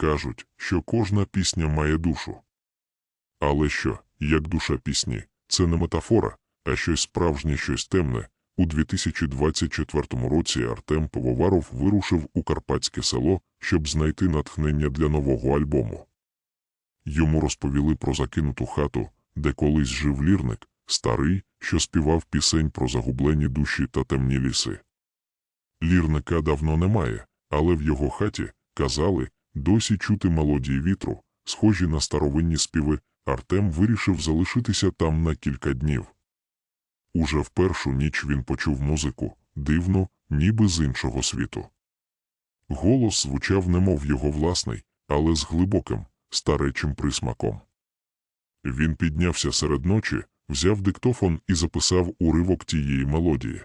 Кажуть, що кожна пісня має душу. Але що, як душа пісні, це не метафора, а щось справжнє, щось темне. У 2024 році Артем Пивоваров вирушив у Карпатське село, щоб знайти натхнення для нового альбому. Йому розповіли про закинуту хату, де колись жив лірник, старий, що співав пісень про загублені душі та темні ліси. Лірника давно немає, але в його хаті, казали, досі чути мелодії вітру, схожі на старовинні співи, Артем вирішив залишитися там на кілька днів. Уже в першу ніч він почув музику, дивно, ніби з іншого світу. Голос звучав немов його власний, але з глибоким, старечим присмаком. Він піднявся серед ночі, взяв диктофон і записав уривок тієї мелодії.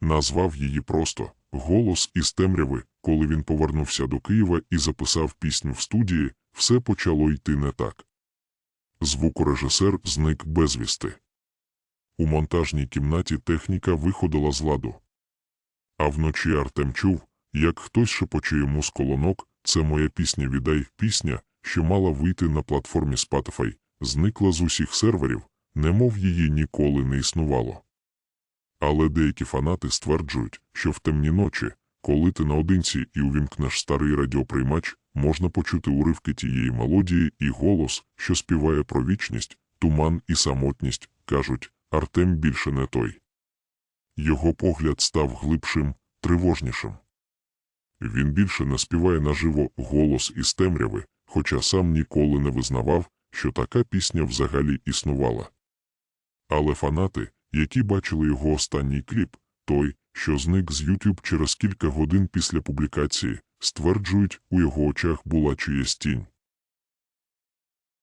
Назвав її просто «Голос із темряви», коли він повернувся до Києва і записав пісню в студії, все почало йти не так. Звукорежисер зник безвісти. У монтажній кімнаті техніка виходила з ладу. А вночі Артем чув, як хтось шепоче йому з колонок «Це моя пісня віддай» пісня, що мала вийти на платформі Spotify, зникла з усіх серверів, немов її ніколи не існувало. Але деякі фанати стверджують, що в темні ночі, коли ти наодинці і увімкнеш старий радіоприймач, можна почути уривки тієї мелодії і голос, що співає про вічність, туман і самотність, кажуть, Артем більше не той. Його погляд став глибшим, тривожнішим. Він більше не співає наживо голос із темряви, хоча сам ніколи не визнавав, що така пісня взагалі існувала. Але фанати, які бачили його останній кліп, той, що зник з YouTube через кілька годин після публікації, стверджують, у його очах була чиясь тінь.